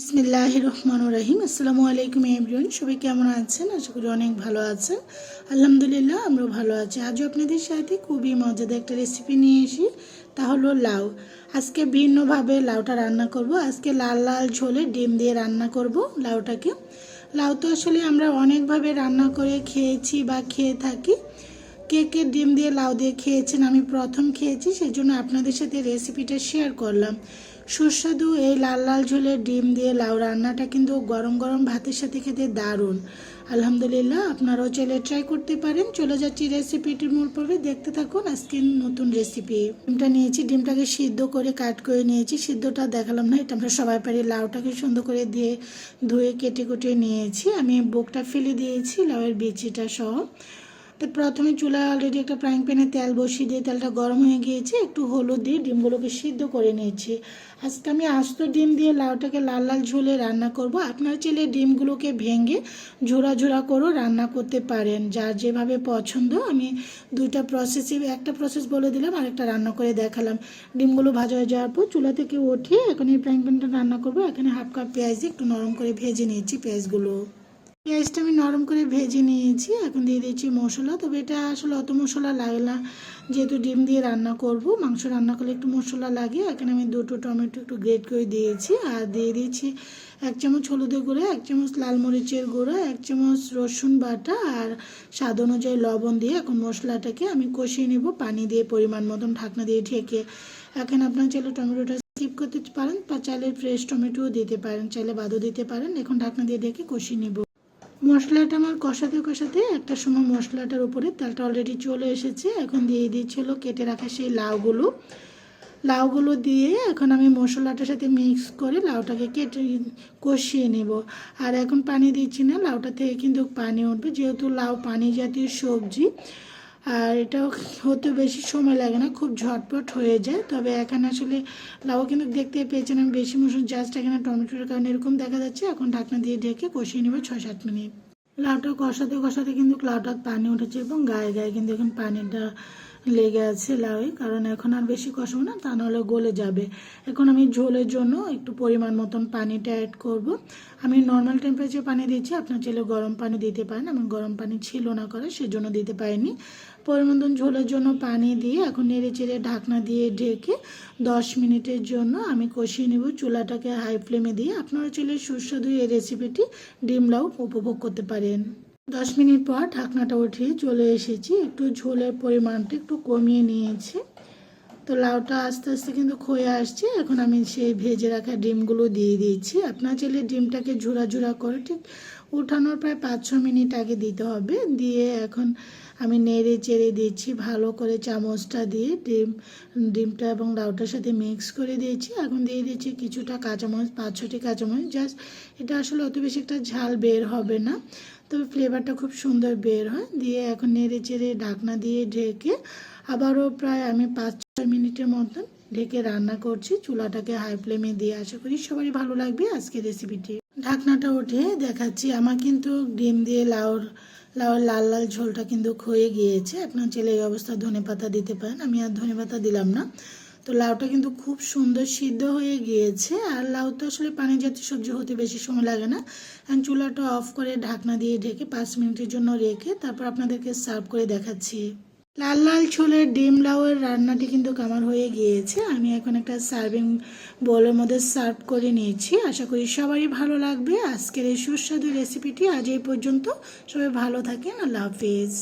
বিসমিল্লাহ রহমান রাহিম। আসসালামু আলাইকুম এভরিওয়ান সবাই কেমন আছেন? আশা করি অনেক ভালো আছেন। আলহামদুলিল্লাহ, আমরাও ভালো আছি। আজও আপনাদের সাথে খুবই মজাদার একটা রেসিপি নিয়ে এসি তা হলো লাউ। আজকে ভিন্নভাবে লাউটা রান্না করব। আজকে লাল লাল ঝোলে ডিম দিয়ে রান্না করব লাউটাকে। লাউ তো আসলে আমরা অনেকভাবে রান্না করে খেয়েছি বা খেয়ে থাকি। কে কে ডিম দিয়ে লাউ দিয়ে খেয়েছেন, আমি প্রথম খেয়েছি সেই জন্য আপনাদের সাথে রেসিপিটা শেয়ার করলাম। সুস্বাদু এই লাল লাল ঝোলের ডিম দিয়ে লাউ রান্নাটা কিন্তু গরম গরম ভাতের সাথে খেতে দারুণ। আলহামদুলিল্লাহ, আপনারাও চলে ট্রাই করতে পারেন। চলে যাচ্ছি রেসিপিটির মূল পর্বে। দেখতে থাকুন আজকে নতুন রেসিপি ডিমটা নিয়েছি, ডিমটাকে সিদ্ধ করে কাট করে নিয়েছি। সিদ্ধটা দেখালাম না, এটা আমরা সবাই পারি। লাউটাকে সুন্দর করে দিয়ে ধুয়ে কেটে কুটে নিয়েছি। আমি বুকটা ফেলে দিয়েছি, লাউয়ের বিচিটা সহ। তো প্রথমে চুলা অলরেডি একটা ফ্রাইং প্যানে তেল বসিয়ে দিয়ে তেলটা গরম হয়ে গিয়েছে, একটু হলুদ দিয়ে ডিমগুলোকে সিদ্ধ করে নিয়েছি। আজকে আমি আস্ত ডিম দিয়ে লাউটাকে লাল লাল ঝোলে রান্না করব। আপনার চাইলে ডিমগুলোকে ভেঙে ঝোড়া ঝোড়া করেও রান্না করতে পারেন। যার যেভাবে পছন্দ, আমি দুইটা প্রসেসে একটা প্রসেস বলে দিলাম আর একটা রান্না করে দেখালাম। ডিমগুলো ভাজা হয়ে যাওয়ার পর চুলা থেকে উঠিয়ে এখন এই ফ্রাইং প্যানটা রান্না করব। এখানে হাফ কাপ পেঁয়াজ দিয়ে একটু নরম করে ভেজে নিয়েছি পেঁয়াজগুলো। পেঁয়াজটা আমি নরম করে ভেজে নিয়েছি। এখন দিয়ে দিচ্ছি মশলা। তবে এটা আসলে অত মশলা লাগে না। যেহেতু ডিম দিয়ে রান্না করব, মাংস রান্না করলে একটু মশলা লাগে। এখানে আমি দুটো টমেটো একটু গ্রেট করে দিয়েছি। আর দিয়ে দিয়েছি এক চামচ হলুদের গুঁড়ো, এক চামচ লাল মরিচের গুঁড়ো, এক চামচ রসুন বাটা আর স্বাদ অনুযায়ী লবণ দিয়ে এখন মশলাটাকে আমি কষিয়ে নেব। পানি দিয়ে পরিমাণ মতন ঢাকনা দিয়ে ঢেকে। এখন আপনার চাইলে টমেটোটা স্কিপ করতে পারেন বা চাইলে ফ্রেশ টমেটোও দিতে পারেন, চাইলে বাদও দিতে পারেন। এখন ঢাকনা দিয়ে ঢেকে কষিয়ে নেব। মশলাটা আমার কষাতে কষাতে একটা সময় মশলাটার উপরে তেলটা অলরেডি চলে এসেছে। এখন দিয়ে দিচ্ছিল কেটে রাখা সেই লাউগুলো। লাউগুলো দিয়ে এখন আমি মশলাটার সাথে মিক্স করে লাউটাকে কেটে কষিয়ে নেব। আর এখন পানি দিচ্ছি না, লাউটা থেকে কিন্তু পানি উঠবে। যেহেতু লাউ পানি জাতীয় সবজি আর এটাও হতে বেশি সময় লাগে না, খুব ঝটপট হয়ে যায়। তবে এখানে আসলে লাউ কিন্তু দেখতে পেয়েছেন আমি বেশি মশুর জাস্ট এখানে টমেটোর কারণে এরকম দেখা যাচ্ছে। এখন ঢাকনা দিয়ে ঢেকে কষিয়ে নেবে ছয় সাত মিনিট। লাউটা কষাতে কষাতে কিন্তু লাউটার পানি উঠেছে এবং গায়ে গায়ে কিন্তু এখন পানিটা লেগে আছে লাউয়ে, কারণ এখন আর বেশি কষাবো না, তা নাহলে গলে যাবে। এখন আমি ঝোলের জন্য একটু পরিমাণ মতন পানিটা অ্যাড করব। আমি নর্মাল টেম্পারেচার পানি দিচ্ছি আপনার চাইলে গরম পানি দিতে পারেন, আমার গরম পানি ছিল না করে সেজন্য দিতে পারিনি। পরিমাণ মতন ঝোলের জন্য পানি দিয়ে এখন নেড়ে চেড়ে ঢাকনা দিয়ে ঢেকে দশ মিনিটের জন্য আমি কষিয়ে নেব চুলাটাকে হাই ফ্লেমে দিয়ে। আপনারা চাইলে সুস্বাদু এই রেসিপিটি ডিম লাউ উপভোগ করতে পারেন। দশ মিনিট পর ঢাকনাটা উঠিয়ে চলে এসেছি। একটু ঝোলের পরিমাণটা একটু কমিয়ে নিয়েছি। তো লাউটা আস্তে আস্তে কিন্তু ক্ষয়ে আসছে। এখন আমি সেই ভেজে রাখা ডিমগুলো দিয়ে দিয়েছি। আপনার চাইলে ডিমটাকে ঝুরা ঝুরা করে ঠিক উঠানোর প্রায় পাঁচ ছ মিনিট আগে দিতে হবে। দিয়ে এখন আমি নেড়ে চেড়ে দিচ্ছি, ভালো করে চামচটা দিয়ে ডিম, ডিমটা এবং লাউটার সাথে মিক্স করে দিয়েছি। এখন দিয়ে দিচ্ছি কিছুটা কাঁচামরিচ পাঁচ ছটি কাঁচামরিচ। জাস্ট এটা আসলে অত বেশি একটা ঝাল বের হবে না। তবে ফ্লেভারটা খুব সুন্দর বের হয়। দিয়ে এখন নেড়ে চেড়ে ঢাকনা দিয়ে ঢেকে আবারও প্রায় আমি পাঁচ মিনিটের মতন ঢেকে রান্না করছি। চুলাটাকে হাই ফ্লেমে দিয়ে আশা করি সবারই ভালো লাগবে আজকের রেসিপিটি ঢাকনাটা উঠে দেখাচ্ছি। আমার কিন্তু ডিম দিয়ে লাউর লাউর লাল লাল ঝোলটা কিন্তু ক্ষয়ে গিয়েছে। আপনার ছেলে এই অবস্থা ধনে পাতা দিতে পারেন। আমি আর ধনে পাতা দিলাম না। তো লাউটা কিন্তু খুব সুন্দর সিদ্ধ হয়ে গিয়েছে। আর লাউ তো আসলে পানি জাতীয় সবজি হতে বেশি সময় লাগে না। এখন চুলাটা অফ করে ঢাকনা দিয়ে ঢেকে পাঁচ মিনিটের জন্য রেখে তারপর আপনাদেরকে সার্ভ করে দেখাচ্ছি। লাল লাল ছোলের ডিম লাউয়ের রান্নাটি কিন্তু আমার হয়ে গিয়েছে। আমি এখন একটা সার্ভিং বোলের মধ্যে সার্ভ করে নিয়েছি। আশা করি সবারই ভালো লাগবে। আজকের এই সুস্বাদু রেসিপিটি আজ এই পর্যন্ত। সবাই ভালো থাকেন। আল্লাহ হাফিজ।